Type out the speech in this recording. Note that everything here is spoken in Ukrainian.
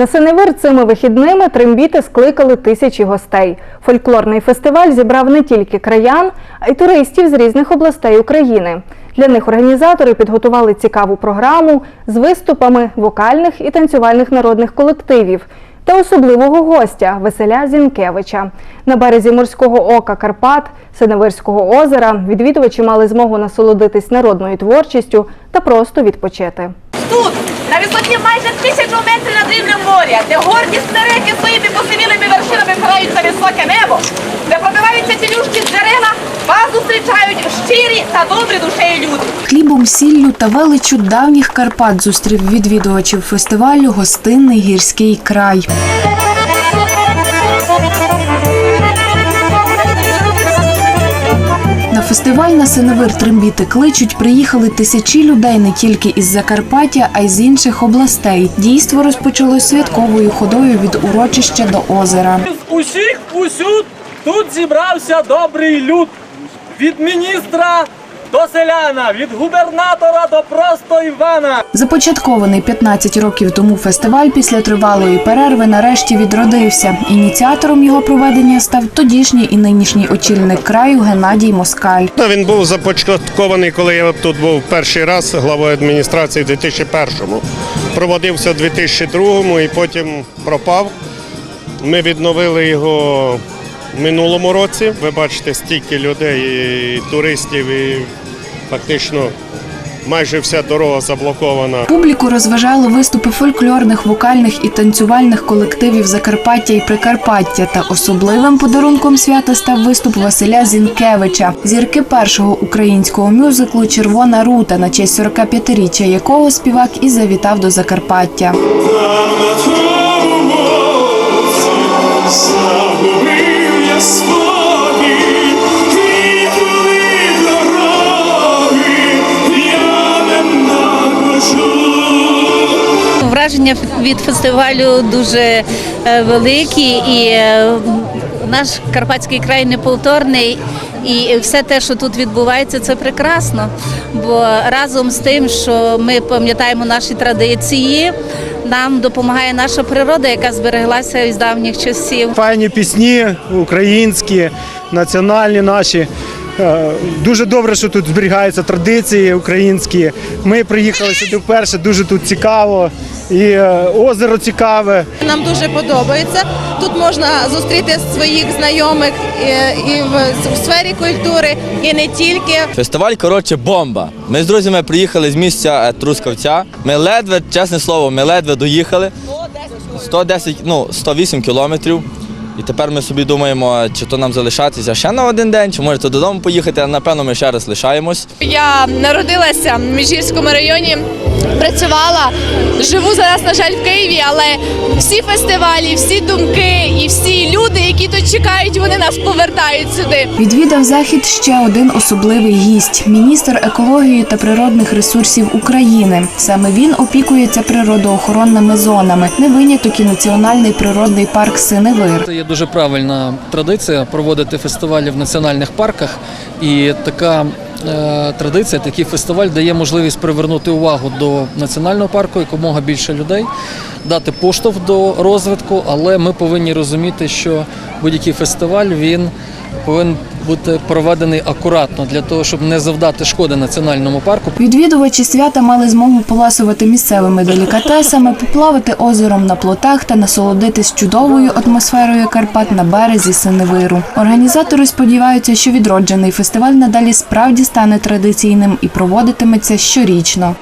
На Синевир цими вихідними трембіти скликали тисячі гостей. Фольклорний фестиваль зібрав не тільки краян, а й туристів з різних областей України. Для них організатори підготували цікаву програму з виступами вокальних і танцювальних народних колективів та особливого гостя Веселя Зінкевича. На березі морського ока Карпат, Синевирського озера відвідувачі мали змогу насолодитись народною творчістю та просто відпочити. Тут, на висоті майже тисячу метрів над рівнем моря, де горді старики своїми посивілими вершинами впираються в високе небо, де пробиваються з джерела, вас зустрічають щирі та добрі душею люди. Хлібом, сіллю та величу давніх Карпат зустрів відвідувачів фестивалю Гостинний гірський край. Фестиваль на Синевир Трембіти кличуть приїхали тисячі людей не тільки із Закарпаття, а й з інших областей. Дійство розпочалось святковою ходою від урочища до озера. З усіх усюд тут зібрався добрий люд. Від міністра до селяна, від губернатора до просто Івана. Започаткований 15 років тому фестиваль після тривалої перерви нарешті відродився. Ініціатором його проведення став тодішній і нинішній очільник краю Геннадій Москаль. Ну, Він був започаткований, коли я тут був перший раз главою адміністрації в 2001-му. Проводився в 2002-му і потім пропав. Ми відновили його в минулому році. Ви бачите, стільки людей, і туристів, і фактично майже вся дорога заблокована. Публіку розважали виступи фольклорних, вокальних і танцювальних колективів Закарпаття і Прикарпаття. Та особливим подарунком свята став виступ Василя Зінкевича, зірки першого українського мюзиклу Червона рута на честь 45-річчя якого співак і завітав до Закарпаття. Враження від фестивалю дуже е, великі, і е, наш карпатський край неповторний. І все те, що тут відбувається, це прекрасно. Бо разом з тим, що ми пам'ятаємо наші традиції, нам допомагає наша природа, яка збереглася із давніх часів. Файні пісні українські, національні наші. Е, Дуже добре, що тут зберігаються традиції українські. Ми приїхали сюди вперше, дуже тут цікаво. І е, озеро цікаве. Нам дуже подобається. Тут можна зустріти своїх знайомих е, і в в сфері культури, і не тільки. Фестиваль, коротше, бомба. Ми з друзями приїхали з місця е, Трускавця. Ми ледве, чесне слово, ми ледве доїхали. 110, ну, 108 кілометрів. І тепер ми собі думаємо, чи то нам залишатися ще на один день, чи може то додому поїхати, а напевно ми ще раз лишаємось. Я народилася в Міжгірському районі, працювала. Живу зараз, на жаль, в Києві, але всі фестивалі, всі думки і всі люди, чекають, вони нас повертають сюди. Відвідав захід ще один особливий гість міністр екології та природних ресурсів України. Саме він опікується природоохоронними зонами. Не виняток і національний природний парк Синевир. Це є дуже правильна традиція проводити фестивалі в національних парках. І така традиція, такий фестиваль дає можливість привернути увагу до національного парку якомога більше людей, дати поштовх до розвитку, але ми повинні розуміти, що будь-який фестиваль він повинен бути проведений акуратно для того, щоб не завдати шкоди національному парку. Відвідувачі свята мали змогу поласувати місцевими делікатесами, поплавати озером на плотах та насолодитись чудовою атмосферою Карпат на березі Синевиру. Організатори сподіваються, що відроджений фестиваль надалі справді стане традиційним і проводитиметься щорічно.